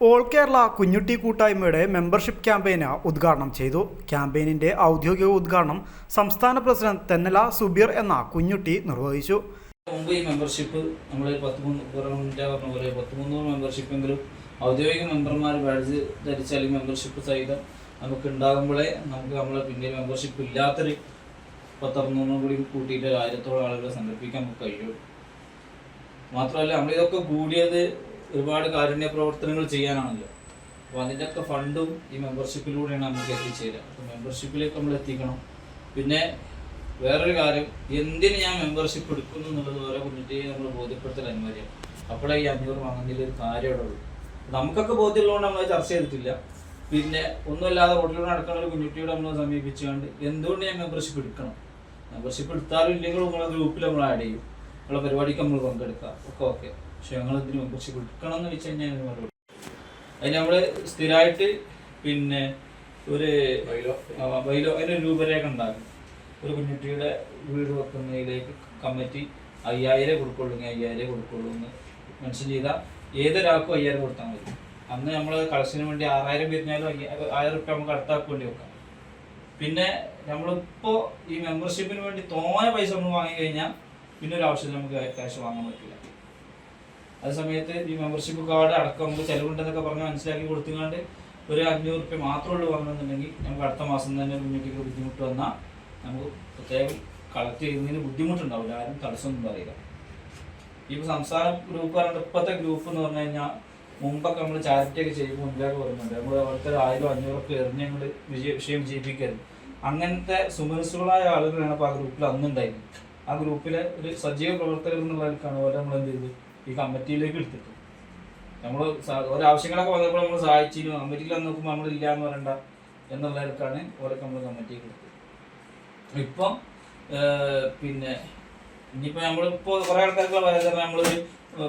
All Kerala Kunjutty കൂട്ടായ്മയുടെ membership ക്യാമ്പയിന് ഉദ്ഘാടനം ചെയ്തു. ക്യാമ്പയിനിന്റെ ഔദ്യോഗിക ഉദ്ഘാടനം സംസ്ഥാന പ്രസിഡന്റ് തെന്നല സുബീർ എന്ന കുഞ്ഞുട്ടി നിർവഹിച്ചു. മുമ്പ് ഈ മെമ്പർഷിപ്പ് നമ്മൾ പത്ത് മൂന്ന് മുന്നേ പറഞ്ഞ പോലെ പത്ത് മുന്നൂറ് മെമ്പർഷിപ്പെങ്കിലും ഔദ്യോഗിക മെമ്പർമാർ ബാഡ്ജ് ധരിച്ച അല്ലെങ്കിൽ മെമ്പർഷിപ്പ് സഹിതം നമുക്ക് ഉണ്ടാകുമ്പോഴേ നമുക്ക് നമ്മളെ പിന്നെ മെമ്പർഷിപ്പ് ഇല്ലാത്തൊരു പത്തറുന്നൂറിനും കൂടി കൂട്ടിയിട്ട് ആയിരത്തോളം ആളുകളെ സംഘടിപ്പിക്കാൻ നമുക്ക് കഴിയുള്ളൂ. മാത്രമല്ല നമ്മളിതൊക്കെ കൂടിയത് ഒരുപാട് കാരുണ്യ പ്രവർത്തനങ്ങൾ ചെയ്യാനാണല്ലോ. അപ്പോൾ അതിന്റെയൊക്കെ ഫണ്ടും ഈ മെമ്പർഷിപ്പിലൂടെയാണ് നമുക്ക് എത്തിച്ചേരുക അപ്പോൾ മെമ്പർഷിപ്പിലേക്ക് നമ്മൾ എത്തിക്കണം. പിന്നെ വേറൊരു കാര്യം എന്തിന് ഞാൻ മെമ്പർഷിപ്പ് എടുക്കുന്നു എന്നുള്ളത് ഓരോ കുഞ്ഞിട്ട് നമ്മൾ ബോധ്യപ്പെടുത്തൽ അനിവാര്യമാണ്. അപ്പോഴേ ഈ അഞ്ഞൂറ് വാങ്ങുന്നതിൽ ഒരു കാര്യം അവിടെ ഉള്ളൂ. നമുക്കൊക്കെ ബോധ്യമുള്ളതുകൊണ്ട് നമ്മൾ ചർച്ച ചെയ്തിട്ടില്ല. പിന്നെ ഒന്നുമില്ലാതെ റോഡിലൂടെ നടക്കുന്ന ഒരു കുഞ്ഞുട്ടിയോട് നമ്മൾ സമീപിച്ചുകൊണ്ട് എന്തുകൊണ്ട് ഞാൻ മെമ്പർഷിപ്പ് എടുക്കണം? മെമ്പർഷിപ്പ് എടുത്താലും ഇല്ലെങ്കിലും നമ്മളെ ഗ്രൂപ്പിൽ നമ്മൾ ആഡ് ചെയ്യും. നമ്മളെ പരിപാടിക്ക് നമ്മൾ പങ്കെടുക്കുക ഒക്കെ ഓക്കെ. പക്ഷെ ഞങ്ങൾ ഇതിന് മെമ്പർഷിപ്പ് കൊടുക്കണം എന്ന് വെച്ച് കഴിഞ്ഞാൽ അതിന് മറുപടി. അതിന് നമ്മൾ സ്ഥിരമായിട്ട് പിന്നെ ഒരു വൈലോ ബൈലോ അതിനൊരു രൂപരേഖ ഉണ്ടാകും. ഒരു കുഞ്ഞുട്ടിയുടെ വീട് വെക്കുന്നതിലേക്ക് കമ്മിറ്റി അയ്യായിരം കൊടുക്കുള്ളൂ അയ്യായിരം കൊടുക്കുള്ളൂ എന്ന് മെൻഷൻ ചെയ്താൽ ഏതൊരാൾക്കും അയ്യായിരം കൊടുത്താൽ മതി. അന്ന് നമ്മൾ കളക്ഷന് വേണ്ടി ആറായിരം പിരിഞ്ഞാലും ആയിരം റുപ്യ നമുക്ക് അടുത്താൾക്ക് വേണ്ടി വെക്കാം. പിന്നെ നമ്മളിപ്പോൾ ഈ മെമ്പർഷിപ്പിന് വേണ്ടി തോനെ പൈസ നമ്മൾ വാങ്ങി കഴിഞ്ഞാൽ പിന്നെ ഒരു നമുക്ക് ക്യാഷ് വാങ്ങാൻ പറ്റില്ല. അതേ സമയത്ത് ഈ മെമ്പർഷിപ്പ് കാർഡ് അടക്കം നമുക്ക് ചിലവുണ്ടെന്നൊക്കെ പറഞ്ഞ് മനസ്സിലാക്കി കൊടുത്തുകൊണ്ട് ഒരു അഞ്ഞൂറ് റുപ്യ മാത്രമേ ഉള്ളൂ വാങ്ങണമെന്നുണ്ടെങ്കിൽ നമുക്ക് അടുത്ത മാസം തന്നെ കുഞ്ഞുട്ടിക്ക് ബുദ്ധിമുട്ട് വന്നാൽ നമുക്ക് പ്രത്യേകം കളക്ട് ചെയ്യുന്നതിന് ബുദ്ധിമുട്ടുണ്ടാവില്ല. ആരും തടസ്സമൊന്നും പറയില്ല. ഈ സംസ്ഥാന ഗ്രൂപ്പ് പറഞ്ഞിട്ട് ഇപ്പോഴത്തെ ഗ്രൂപ്പ് എന്ന് പറഞ്ഞു കഴിഞ്ഞാൽ മുമ്പൊക്കെ നമ്മൾ ചാരിറ്റി ഒക്കെ ചെയ്യുമ്പോൾ മുൻപൊക്കെ പറയുന്നുണ്ട്. നമ്മൾ അവിടുത്തെ ആയിരം അഞ്ഞൂറൊക്കെ എറിഞ്ഞ് ഞങ്ങൾ വിജയ വിഷയം വിജയിപ്പിക്കരുത്. അങ്ങനത്തെ സുമനസ്സുകളായ ആളുകളാണ് ഇപ്പോൾ ആ ഗ്രൂപ്പിൽ അന്നുണ്ടായിരുന്നത്. ആ ഗ്രൂപ്പിലെ ഒരു സജീവ പ്രവർത്തകർ എന്നുള്ളവർക്കാണ് ഓരോ നമ്മൾ എന്ത് ചെയ്ത്? ഈ കമ്മിറ്റിയിലേക്ക് എടുത്തിട്ട്. നമ്മൾ ഓരോ ആവശ്യങ്ങളൊക്കെ വന്നപ്പോൾ നമ്മൾ സഹായിച്ചിരുന്നു. കമ്മിറ്റിയിൽ വന്ന് നോക്കുമ്പോൾ ഇല്ല എന്ന് പറയണ്ട എന്നുള്ളവർക്കാണ് ഓരോ നമ്മൾ കമ്മിറ്റിയിൽ എടുത്തത് ഇപ്പം പിന്നെ ഇനിയിപ്പോൾ നമ്മളിപ്പോൾ കുറേ ആൾക്കാർക്ക് പറയാതെ നമ്മളൊരു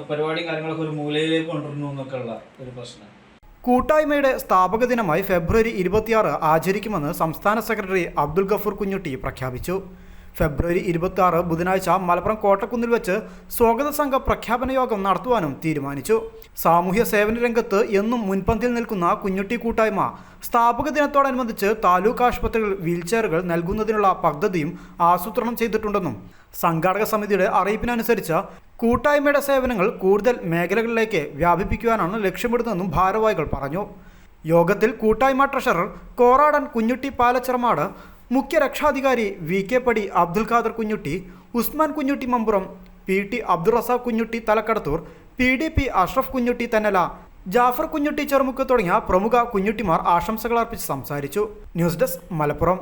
പരിപാടിയും കാര്യങ്ങളൊക്കെ ഒരു മൂലയിലേക്ക് കൊണ്ടുവരുന്നു എന്നൊക്കെയുള്ള ഒരു പ്രശ്നം. കൂട്ടായ്മയുടെ സ്ഥാപക ദിനമായി ഫെബ്രുവരി ഇരുപത്തിയാറ് ആചരിക്കുമെന്ന് സംസ്ഥാന സെക്രട്ടറി അബ്ദുൽ ഗഫൂർ കുഞ്ഞുട്ടി പ്രഖ്യാപിച്ചു. ഫെബ്രുവരി ഇരുപത്തി ആറ് ബുധനാഴ്ച മലപ്പുറം കോട്ടക്കുന്നിൽ വെച്ച് സ്വാഗത സംഘ പ്രഖ്യാപന യോഗം നടത്തുവാനും തീരുമാനിച്ചു. സാമൂഹ്യ സേവന രംഗത്ത് എന്നും മുൻപന്തിയിൽ നിൽക്കുന്ന കുഞ്ഞുട്ടി കൂട്ടായ്മ സ്ഥാപക ദിനത്തോടനുബന്ധിച്ച് താലൂക്ക് ആശുപത്രികളിൽ വീൽചെയറുകൾ നൽകുന്നതിനുള്ള പദ്ധതിയും ആസൂത്രണം ചെയ്തിട്ടുണ്ടെന്നും സംഘാടക സമിതിയുടെ അറിയിപ്പിനനുസരിച്ച് കൂട്ടായ്മയുടെ സേവനങ്ങൾ കൂടുതൽ മേഖലകളിലേക്ക് വ്യാപിപ്പിക്കുവാനാണ് ലക്ഷ്യമിടുന്നതെന്നും ഭാരവാഹികൾ പറഞ്ഞു. യോഗത്തിൽ കൂട്ടായ്മ ട്രഷറർ കോറാടൻ കുഞ്ഞുട്ടി പാലച്ചിറമാട് മുഖ്യ രക്ഷാധികാരി V K Padi Abdul Khader Kunhutty Usman Kunhutty Mampuram P T Abdul Razak Kunhutty Thalakkadathur P D P Ashraf Kunhutty Thannala Jafar Kunhutty Cherumukku തുടങ്ങിയ പ്രമുഖ കുഞ്ഞുട്ടിമാർ ആശംസകൾ അർപ്പിച്ച് സംസാരിച്ചു. News desk Malappuram.